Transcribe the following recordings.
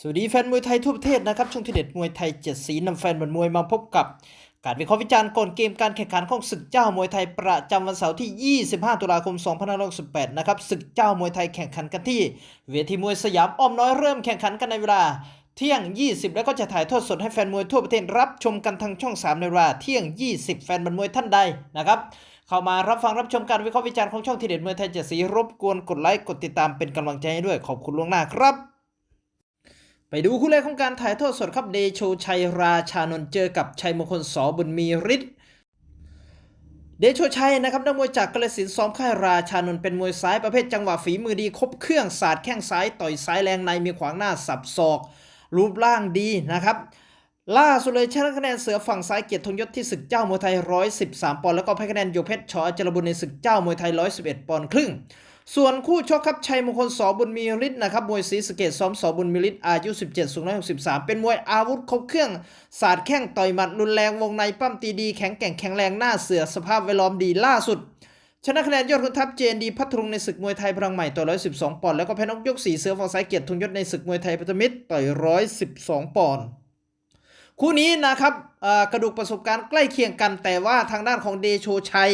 สวัสดีแฟนมวยไทยทั่วประเทศนะครับช่วงที่เด็ดมวยไทยเจ็ดสีนำแฟนบอลมวยมาพบกับ การวิเคราะห์วิจารณ์ก่อนเกมการแข่งขันของศึกเจ้ามวยไทยประจำวันเสาร์ที่ 25 ตุลาคม 2568 นะครับศึกเจ้ามวยไทยแข่งขันกันที่ เวทีมวยสยามอ้อมน้อยเริ่มแข่งขันกันในเวลาเที่ยง 20 แล้วก็จะถ่ายทอดสดให้แฟนมวยทั่วประเทศรับชมกันทางช่อง 3 ในเวลาเที่ยง 20 แฟนบอลมวยท่านใดนะครับเข้ามารับฟังรับชมการวิเคราะห์วิจารณ์ของช่องทีเด็ดมวยไทยเจ็ดสีรบกวนกดไลค์กดติดตามเป็นกำลังใจให้ด้วยขอบคุณล่วงหน้าครับ ไปดูคู่แรกของการถ่ายทอดสดครับเดโชชัยราชานนท์เจอกับชัยมงคลสอบุญมีฤทธิ์เดโชชัยนะครับนักมวยจากกาฬสินซ้อมค่ายราชานนท์เป็นมวยซ้ายประเภทจังหวะฝีมือดีครบเครื่องศาสตร์แข้งซ้ายต่อยซ้ายแรงในมีขวางหน้าสับศอก รูปร่างดีนะครับ ล่าสุดเลยชนะคะแนนเสือฝั่งซ้ายเกียรติธงยศที่ศึกเจ้ามวยไทย 113 ปอนด์แล้วก็แพ้คะแนนโยเพชรชอจรบุญในศึกเจ้ามวยไทย 111 ปอนด์ครึ่ง ส่วนคู่ชกครับชัยมงคลสอบุญมีฤทธิ์นะครับมวยศรีสเกดซ้อมสอบุญมีฤทธิ์อายุ 17สูง163 เป็นมวยอาวุธครบเครื่องศาสตร์แข้งต่อยหมัดรุนแรงวงในปั้มตีดีแข็งแกร่งแข็งแรงหน้าเสือสภาพแวดล้อมดีล่าสุด ชนะคะแนนยอดขุนทัพเจนดีพัทลุงในศึกมวยไทยพลังใหม่ต่อย112 ปอนด์แล้วก็แพ้นกยกสีเสือฝั่งซ้ายเกียรติธงยศในศึกมวยไทยพัฒมิตรต่อย 112 ปอนด์ คู่นี้นะครับกระดูกประสบการณ์ใกล้เคียงกัน แต่ว่าทางด้านของเดโชชัย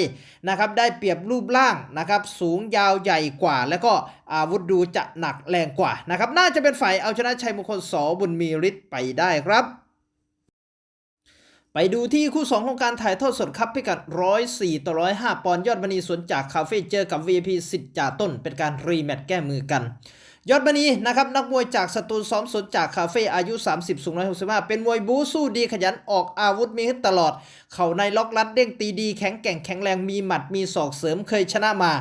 นะครับได้เปรียบรูปร่างนะครับสูงยาวใหญ่กว่า แล้วก็อาวุธดูจะหนักแรงกว่านะครับน่าจะเป็นฝ่ายเอาชนะชัยมงคลสบุญมีฤทธิ์ไปได้ครับ ไปดูที่คู่ 2 ของการถ่ายทอดสดครับพิกัด 104 ต่อ 105 ปอนด์ยอดมณีสวนจากคาเฟ่เจอกับ VIP สิทธิ์จ่าต้น เป็นการรีแมตช์แก้มือกัน ยอดมณีนะครับนักมวยจากสตูลซ้อมสดจากคาเฟ่อายุ 30 สูง 165 เป็นมวยบูสู้ดีขยันออกอาวุธมีให้ตลอด เข่าในล็อกลัดเด้งตีดีแข็งแกร่งแข็งแรงมีหมัดมีศอกเสริมเคยชนะมา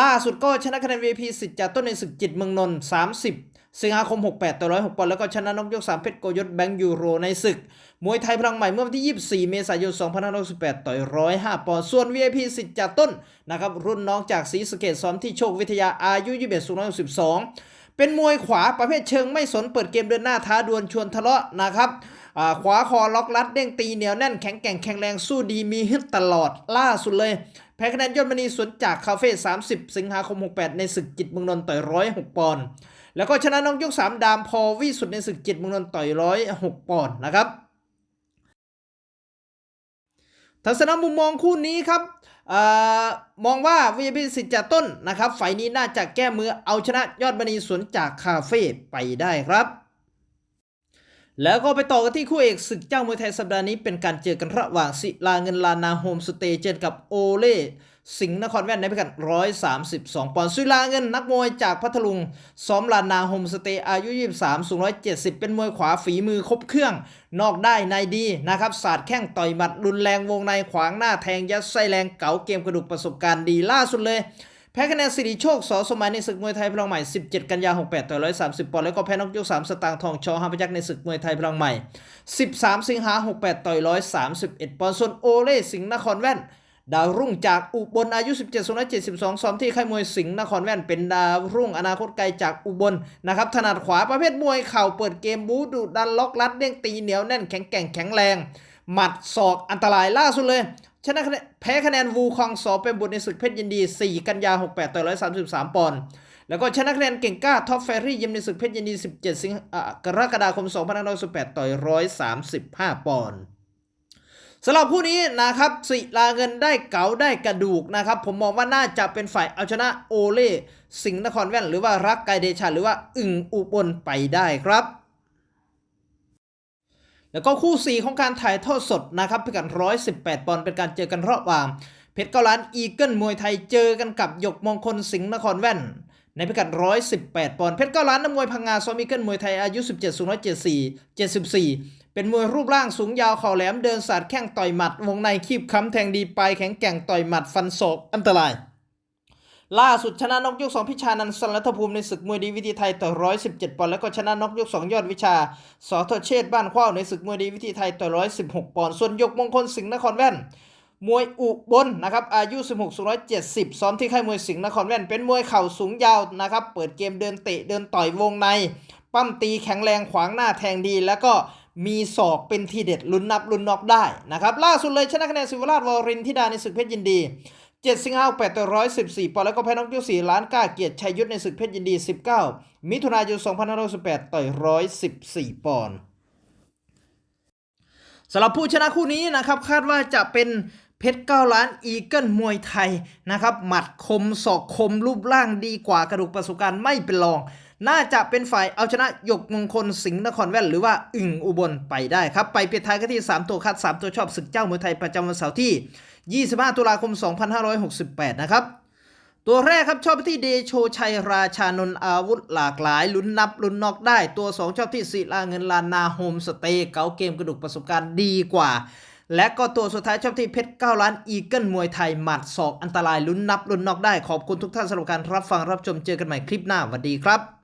ล่าสุดก็ชนะคะแนน VP สิทธิ์จากต้นในศึกจิตเมืองนนท์30 สิงหาคม 68 ต่อ 106 ปอนด์แล้วก็ชนะนกยก 3 เพชรโกยศแบงค์ยูโรในศึก มวยไทยพลังใหม่เมื่อวันที่ 24 เมษายน 2568 ต่อย105 ปอนด์ ส่วน VIP สิทธิ์จากต้นนะครับรุ่นน้องจากศรีสะเกดซ้อมที่โชควิทยาอายุ 21 สูง162 เป็นมวยขวาประเภทเชิงไม่สนเปิดเกมเดินหน้าท้าดวลชวนทะเลาะนะครับอ่าขวาคอล็อกลัดเด้งตีเหนียวแน่นแข็งแกร่งแข็งแรงสู้ดีมีฮึดตลอดล่าสุดเลยแพ้คะแนนยอดมณีสวนจากคาเฟ่ 30 สิงหาคม 68 ในศึกจิตเมืองนนท์ต่อย106 ปอนด์ แล้วก็ชนะน้องยก 3 ดามพอวิสุดในศึกจิตเมืองนนต่อย106ปอนด์นะครับ ทัศนมุมมองคู่นี้ครับออมองว่าวิยพิสิทธิ์จากต้นนะครับ ฝ่ายนี้น่าจะแก้มือเอาชนะยอดมณีสวนจากคาเฟ่ไปได้ครับ แล้วก็ไปต่อกันที่คู่เอกศึกเจ้ามวยไทยสัปดาห์นี้เป็นการเจอกันระหว่างศิลาเงินลานาโฮมสเตย์เจอกับโอเล่สิงห์นครแว่นในพิกัด 132 ปอนด์ศิลาเงินนักมวยจากพัทลุง ซ้อมลานาโฮมสเตย์อายุ 23 สูง 170 เป็นมวยขวาฝีมือครบเครื่อง นอกได้ในดีนะครับศาสตร์แข้งต่อยหมัดรุนแรงวงในขวางหน้าแทงยัดไส้แรงเก๋าเกมกระดูกประสบการณ์ดีล่าสุดเลย แพ้คะแนนสิริโชคสอสมัยในศึกมวยไทยพลังใหม่ 17 กันยา 68ต่อ130 ปอนด์แล้วก็แพ้นกยก 3 สตางค์ทองชอห้าพยักในศึกมวยไทยพลังใหม่ 13 สิงหา 68ต่อย131 ปอนด์ส่วนโอเล่สิงห์นครแว่น ดาวรุ่งจากอุบลอายุ 17 172ซ้อมที่ค่ายมวยสิงห์นครแว่น เป็นดาวรุ่งอนาคตไกลจากอุบลนะครับถนัดขวาประเภทมวยเข่าเปิดเกมบูดุดันล็อกลัดเด้งตีเหนียวแน่นแข็งแกร่งแข็งแรง หมัดศอกอันตรายล่าสุดเลย ชนะคะแนนแพ้คะแนนวูคองสอเป็นบุตรในศึกเพชรยินดี 4 กันยา 68 ต่อ 133 ปอนด์ แล้วก็ชนะคะแนนเก่งกล้าท็อปแฟรี่ยิมในศึกเพชรยินดี 17 สิงกรกฎาคม2518ต่อย135 ปอนด์สำหรับคู่นี้นะครับศิลาเงินได้เก๋าได้กระดูกนะครับ ผมมองว่าน่าจะเป็นฝ่ายเอาชนะโอเล่สิงห์นครแว่น หรือว่ารักไกเดชาหรือว่าอึ่งอุบลไปได้ครับ แล้วก็คู่ 4 ของการถ่ายทอดสดนะครับพิกัด118 ปอนด์เป็นการเจอกันระหว่าง เพชรเกาลันอีเกิลมวยไทยเจอกันกับหยกมงคลสิงห์นครแว่น ในพิกัด 118 ปอนด์เพชรเกาลันนักมวยพังงาซอมิเกิลมวยไทยอายุ 17สูง174 74 เป็นมวยรูปร่างสูงยาวเข่าแหลมเดินสาดแข้งต่อยหมัด วงในคีบค้ำแทงดีปลายแข็งแกร่งต่อยหมัดฟันศอกอันตราย ล่าสุดชนะนกยก2พิชานันท์สรัตภูมิในศึกมวยดีวิธีไทยต่อ 117 ปอนด์แล้วก็ชนะนกยก2ยอดวิชาสอทเชษบ้านข้าวในศึกมวยดีวิธีไทยต่อ 116 ปอนด์ส่วนยกมงคลสิงห์นครแว่น มวยอุบลนะครับอายุ 16สูง170 ซ้อมที่ค่ายมวยสิงห์นครแว่น เป็นมวยเข่าสูงยาวนะครับเปิดเกมเดินเตะเดินต่อยวงใน ปั้มตีแข็งแรงขวางหน้าแทงดี แล้วก็มีศอกเป็นทีเด็ดลุ้นนับลุ้นน็อกได้นะครับล่าสุดเลยชนะคะแนนศิวราชวรินทิดาในศึกเพชรยินดี 7สิงหาคม8ต่อ114ปอนด์แล้วก็แพ้น้องกิ้ว4ล้านก้าเกียรติชัยยุทธในศึกเพชรยินดี19มิถุนายน2518ต่อย114ปอนด์สำหรับผู้ชนะคู่นี้นะครับ คาดว่าจะเป็นเพชร9ล้านอีเกิลมวยไทยนะครับ หมัดคมศอกคมรูปร่างดีกว่ากระดูกประสบการณ์ไม่เป็นรอง น่าจะเป็นฝ่ายเอาชนะหยกมงคลสิงห์นครแว่นหรือว่าอึ่งอุบลไปได้ครับ ไปเปิดท้ายกันที่ 3 ตัวคัด 3 ตัวชอบศึกเจ้ามวยไทยประจำวันเสาร์ที่ 25 ตุลาคม 2568 นะครับตัวแรกครับชอบที่เดโชชัยราชานนท์อาวุธหลากหลาย ลุ้นนับลุ้นนอกได้ ตัว 2 ชอบที่ศิลาเงินลานนาโฮมสเตย์เก๋าเกมกระดูกประสบการณ์ดีกว่า และก็ตัวสุดท้ายชอบที่เพชร9ล้านอีเกิลมวยไทยหมัดศอกอันตรายลุ้นนับลุ้นนอกได้ ขอบคุณทุกท่านสำหรับการรับฟังรับชมเจอกันใหม่คลิปหน้าสวัสดีครับ